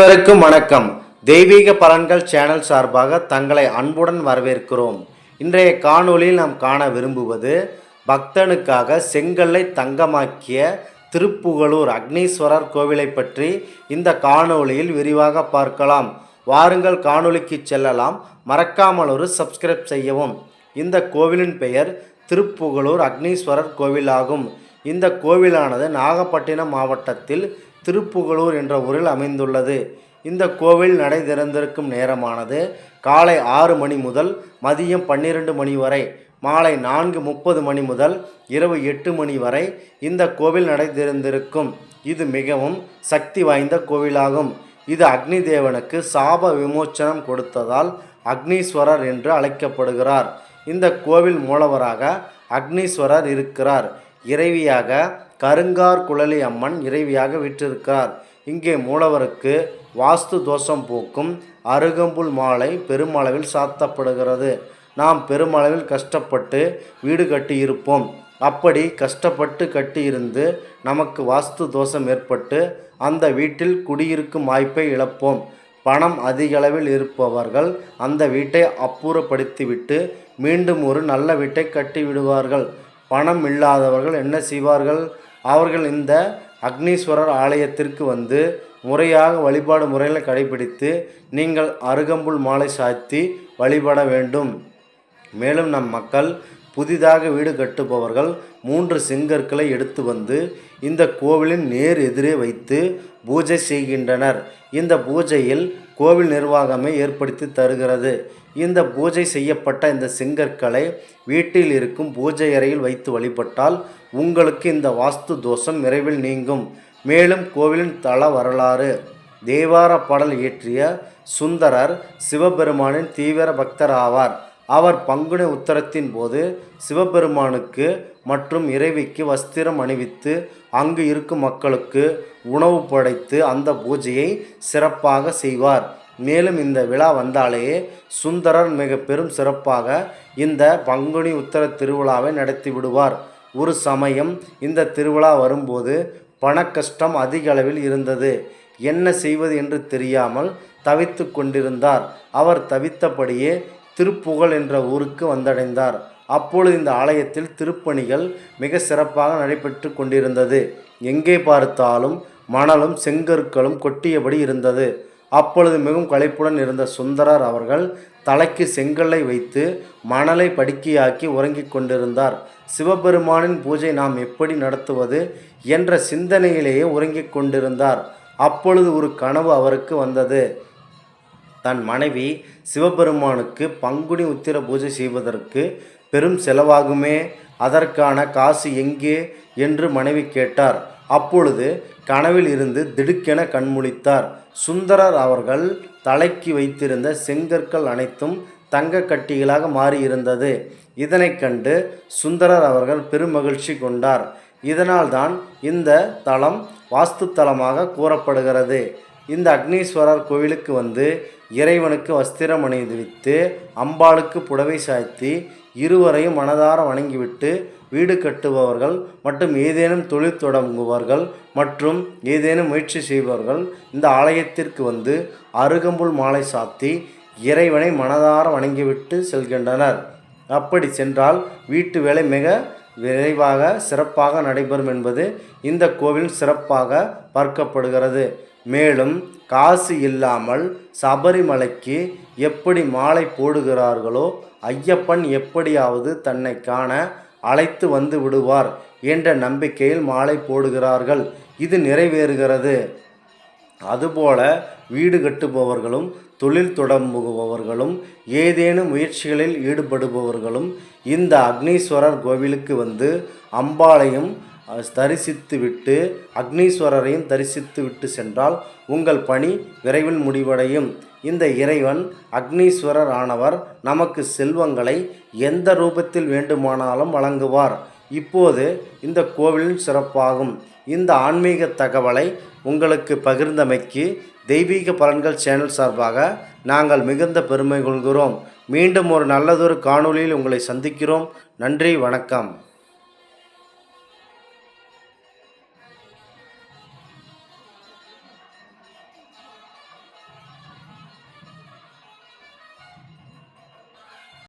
அனைவருக்கும் வணக்கம். தெய்வீக பலன்கள் சேனல் சார்பாக தங்களை அன்புடன் வரவேற்கிறோம். இன்றைய காணொலியில் நாம் காண விரும்புவது பக்தனுக்காக செங்கல்லை தங்கமாக்கிய திருப்புகலூர் அக்னீஸ்வரர் கோவிலை பற்றி இந்த காணொளியில் விரிவாக பார்க்கலாம். வாருங்கள் காணொலிக்கு செல்லலாம். மறக்காமல் ஒரு சப்ஸ்கிரைப் செய்யவும். இந்த கோவிலின் பெயர் திருப்புகலூர் அக்னீஸ்வரர் கோவிலாகும். இந்த கோவிலானது நாகப்பட்டினம் மாவட்டத்தில் திருப்புகலூர் என்ற ஊரில் அமைந்துள்ளது. இந்த கோவில் நடை திறந்திருக்கும் நேரமானது காலை ஆறு மணி முதல் மதியம் பன்னிரண்டு மணி வரை மாலை நான்கு முப்பது மணி முதல் இரவு எட்டு மணி வரை இந்த கோவில் நடை திறந்திருக்கும். இது மிகவும் சக்தி வாய்ந்த கோவிலாகும். இது அக்னி தேவனுக்கு சாப விமோச்சனம் கொடுத்ததால் அக்னீஸ்வரர் என்று அழைக்கப்படுகிறார். இந்த கோவில் மூலவராக அக்னீஸ்வரர் இருக்கிறார். இறைவியாக கருங்கார் குழலி அம்மன் இறைவியாக விற்றிருக்கிறார். இங்கே மூலவருக்கு வாஸ்து தோஷம் போக்கும் அருகம்புல் மாலை பெருமளவில் சாத்தப்படுகிறது. நாம் பெருமளவில் கஷ்டப்பட்டு வீடு கட்டியிருப்போம். அப்படி கஷ்டப்பட்டு கட்டியிருந்து நமக்கு வாஸ்து தோஷம் ஏற்பட்டு அந்த வீட்டில் குடியிருக்கும் வாய்ப்பை இழப்போம். பணம் அதிகளவில் இருப்பவர்கள் அந்த வீட்டை அப்புறப்படுத்திவிட்டு மீண்டும் ஒரு நல்ல வீட்டை கட்டி விடுவார்கள் பணம் இல்லாதவர்கள் என்ன செய்வார்கள்? அவர்கள் இந்த அக்னீஸ்வரர் ஆலயத்திற்கு வந்து முறையாக வழிபாடு முறைகளை கடைபிடித்து நீங்கள் அருகம்புல் மாலை சாத்தி வழிபட வேண்டும். மேலும் நம் மக்கள் புதிதாக வீடு கட்டுபவர்கள் மூன்று செங்கற்களை எடுத்து வந்து இந்த கோவிலின் நேர் எதிரே வைத்து பூஜை செய்கின்றனர். இந்த பூஜையில் கோவில் நிர்வாகமே ஏற்படுத்தி தருகிறது. இந்த பூஜை செய்யப்பட்ட இந்த செங்கற்களை வீட்டில் இருக்கும் பூஜை அறையில் வைத்து வழிபட்டால் உங்களுக்கு இந்த வாஸ்து தோஷம் விரைவில் நீங்கும். மேலும் கோவிலின் தல வரலாறு தேவார பாடல் இயற்றிய சுந்தரர் சிவபெருமானின் தீவிர பக்தர் ஆவார் அவர் பங்குனி உத்தரத்தின் போது சிவபெருமானுக்கு மற்றும் இறைவிக்கு வஸ்திரம் அணிவித்து அங்கு இருக்கும் மக்களுக்கு உணவு படைத்து அந்த பூஜையை சிறப்பாக செய்வார். மேலும் இந்த விழா வந்தாலேயே சுந்தரர் மிக பெரும் சிறப்பாக இந்த பங்குனி உத்தர திருவிழாவை நடத்தி விடுவார். ஒரு சமயம் இந்த திருவிழா வரும்போது பணக்கஷ்டம் அதிக அளவில் இருந்தது. என்ன செய்வது என்று தெரியாமல் தவித்து கொண்டிருந்தார். அவர் தவித்தபடியே திருப்புகழ் என்ற ஊருக்கு வந்தடைந்தார். அப்பொழுது இந்த ஆலயத்தில் திருப்பணிகள் மிக சிறப்பாக நடைபெற்று கொண்டிருந்தது. எங்கே பார்த்தாலும் மணலும் செங்கற்களும் கொட்டியபடி இருந்தது. அப்பொழுது மிகவும் களைப்புடன் இருந்த சுந்தரர் அவர்கள் தலைக்கு செங்கல்லை வைத்து மணலை படுக்கையாக்கி உறங்கிக் கொண்டிருந்தார். சிவபெருமானின் பூஜை நாம் எப்படி நடத்துவது என்ற சிந்தனையிலேயே உறங்கிக் கொண்டிருந்தார். அப்பொழுது ஒரு கனவு அவருக்கு வந்தது. தன் மனைவி சிவபெருமானுக்கு பங்குனி உத்திர பூஜை செய்வதற்கு பெரும் செலவாகுமே? அதற்கான காசு எங்கே? என்று மனைவி கேட்டார். அப்பொழுது கனவில் இருந்து திடுக்கென கண்முழித்தார். சுந்தரர் அவர்கள் தலைக்கு வைத்திருந்த செங்கற்கள் அனைத்தும் தங்க கட்டிகளாக மாறியிருந்தது. இதனைக் கண்டு சுந்தரர் அவர்கள் பெருமகிழ்ச்சி கொண்டார். இதனால்தான் இந்த தலம் வாஸ்து தலமாக கூறப்படுகிறது. இந்த அக்னீஸ்வரர் கோவிலுக்கு வந்து இறைவனுக்கு வஸ்திரம் அணிவித்து அம்பாளுக்கு புடவை சாய்த்தி இருவரையும் மனதார வணங்கிவிட்டு வீடு கட்டுபவர்கள் மற்றும் ஏதேனும் தொழில் தொடங்குபவர்கள் மற்றும் ஏதேனும் முயற்சி செய்பவர்கள் இந்த ஆலயத்திற்கு வந்து அருகம்புல் மாலை சாத்தி இறைவனை மனதார வணங்கிவிட்டு செல்கின்றனர். அப்படி சென்றால் வீட்டு வேலை மிக விரைவாக சிறப்பாக நடைபெறும் என்பது இந்த கோவில் சிறப்பாக பார்க்கப்படுகிறது. மேலும் காசு இல்லாமல் சபரிமலைக்கு எப்படி மாலை போடுகிறார்களோ ஐயப்பன் எப்படியாவது தன்னை காண அழைத்து வந்து விடுவார் என்ற நம்பிக்கையில் மாலை போடுகிறார்கள். இது நிறைவேறுகிறது. அதுபோல வீடு கட்டுபவர்களும் தொழில் தொடங்குபவர்களும் ஏதேனும் முயற்சிகளில் ஈடுபடுபவர்களும் இந்த அக்னீஸ்வரர் கோவிலுக்கு வந்து அம்பாளையும் தரிசித்துவிட்டு அக்னீஸ்வரரையும் தரிசித்து விட்டு சென்றால் உங்கள் பணி விரைவில் முடிவடையும். இந்த இறைவன் அக்னீஸ்வரர் ஆனவர் நமக்கு செல்வங்களை எந்த ரூபத்தில் வேண்டுமானாலும் வழங்குவார். இப்போது இந்த கோவிலின் சிறப்பாகும். இந்த ஆன்மீக தகவலை உங்களுக்கு பகிர்ந்தமைக்கு தெய்வீக பலன்கள் சேனல் சார்பாக நாங்கள் மிகுந்த பெருமை கொள்கிறோம். மீண்டும் ஒரு நல்லதொரு காணொளியில் உங்களை சந்திக்கிறோம். நன்றி வணக்கம்.